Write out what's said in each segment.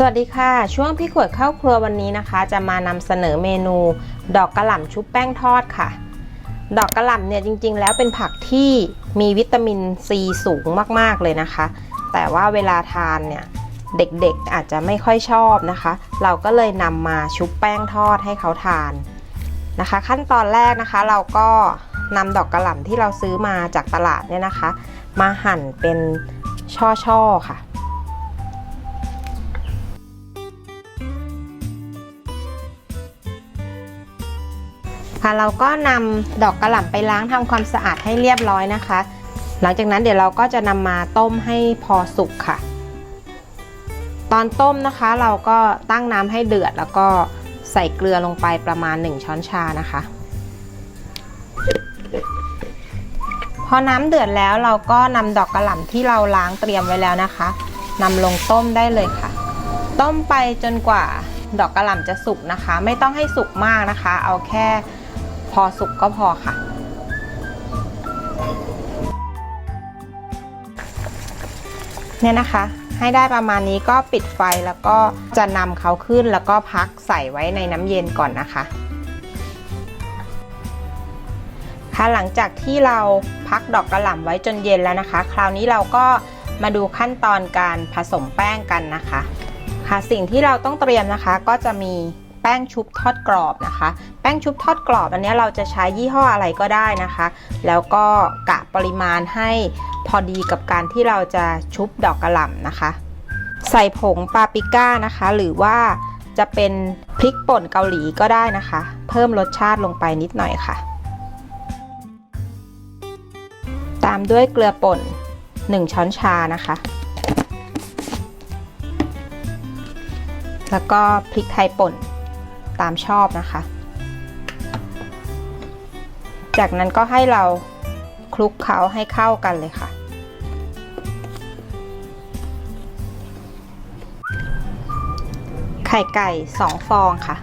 สวัสดีค่ะ ช่วงพี่ขวดเข้าครัววันนี้นะคะ จะมานำเสนอเมนู ดอกกระหล่ำชุบแป้งทอดค่ะ ดอกกระหล่ำเนี่ยจริงๆ แล้วเป็นผักที่มีวิตามินซีสูงมากๆเลยนะคะ แต่ว่าเวลาทานเนี่ยเด็กๆอาจจะไม่ค่อยชอบนะคะ เราก็เลยนำมาชุบแป้งทอดให้เขาทานนะคะ ขั้นตอนแรกนะคะเราก็นำดอกกระหล่ำที่เราซื้อมาจากตลาดเนี่ยนะคะ มาหั่นเป็นช่อๆค่ะ ค่ะเราก็นำดอกกระหล่ำไปล้างทำความสะอาดให้เรียบร้อยนะคะ หลังจากนั้นเดี๋ยวเราก็จะนำมาต้มให้พอสุกค่ะ ตอนต้มนะคะเราก็ตั้งน้ำให้เดือด แล้วก็ใส่เกลือลงไปประมาณ 1 ช้อนชานะคะ พอน้ำเดือดแล้วเราก็นำดอกกระหล่ำที่เราล้างเตรียมไว้แล้วนะคะนำลงต้มได้เลยค่ะ ต้มไปจนกว่าดอกกระหล่ำจะสุกนะคะ ไม่ต้องให้สุกมากนะคะ เอาแค่ อสุกก็พอค่ะ เนี่ยนะคะ ให้ได้ประมาณนี้ก็ปิดไฟแล้วก็จะนำเขาขึ้นแล้วก็พักใส่ไว้ในน้ำเย็นก่อนนะคะค่ะหลังจากที่เราพักดอกกระหล่ำไว้จนเย็นแล้วนะคะ คราวนี้เราก็มาดูขั้นตอนการผสมแป้งกันนะคะ ค่ะสิ่งที่เราต้องเตรียมนะคะก็จะมี แป้งชุบทอดกรอบนะคะ แป้งชุบทอดกรอบอันนี้เราจะใช้ยี่ห้ออะไรก็ได้นะคะ แล้วก็กะปริมาณให้พอดีกับการที่เราจะชุบดอกกระหล่ำนะคะ ใส่ผงปาปริก้านะคะ หรือว่าจะเป็นพริกป่นเกาหลีก็ได้นะคะ เพิ่มรสชาติลงไปนิดหน่อยค่ะ ตามด้วยเกลือป่น 1 ช้อนชานะคะ แล้วก็พริกไทยป่น ตามชอบนะคะ จากนั้นก็ให้เราคลุกเคล้าให้เข้ากันเลยค่ะ ไข่ไก่ 2 ฟองค่ะ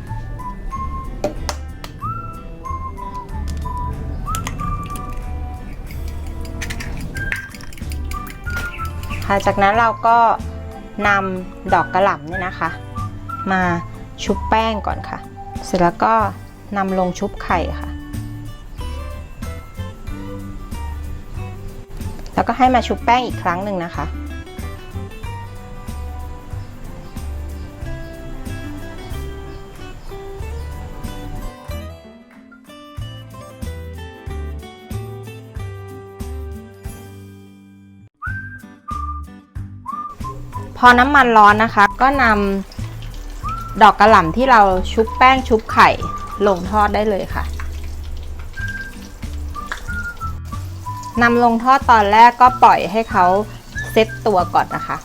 ค่ะ จากนั้นเราก็นำดอกกระหล่ำเนี่ยนะคะ มา ชุบแป้งก่อนค่ะ เสร็จแล้วก็นำลงชุบไข่ค่ะ แล้วก็ให้มาชุบแป้งอีกครั้งหนึ่งนะคะ พอน้ำมันร้อนนะคะ ก็นำ ดอกกระหล่ำที่เราชุบแป้งชุบไข่ลงทอดได้เลยค่ะนำลงทอดตอนแรกก็ปล่อยให้เขาเซ็ตตัวก่อนนะคะ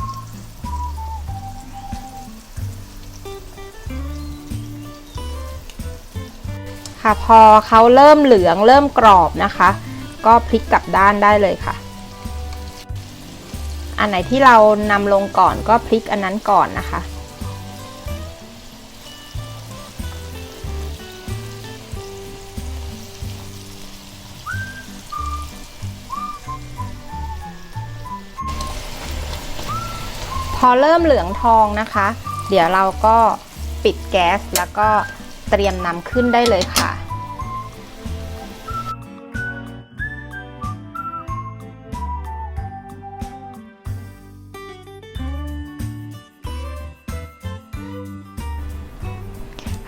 ค่ะพอเขาเริ่มเหลืองเริ่มกรอบนะคะ ก็พลิกกลับด้านได้เลยค่ะ อันไหนที่เรานำลงก่อนก็พลิกอันนั้นก่อนนะคะ พอเริ่มเหลืองทองนะคะ เดี๋ยวเราก็ปิดแก๊สแล้วก็เตรียมนำขึ้นได้เลยค่ะ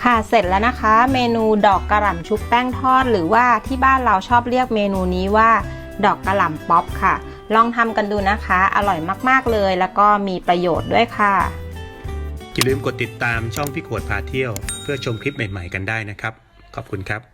ค่ะเสร็จแล้วนะคะ เมนูดอกกระหล่ำชุบแป้งทอด หรือว่าที่บ้านเราชอบเรียกเมนูนี้ว่า ดอกกระหล่ำป๊อปค่ะลองทำกันดูนะคะ อร่อยมากๆเลย แล้วก็มีประโยชน์ด้วยค่ะ อย่าลืมกดติดตามช่องพี่ขวดพาเที่ยว เพื่อชมคลิปใหม่ ๆ กันได้นะครับ ขอบคุณครับ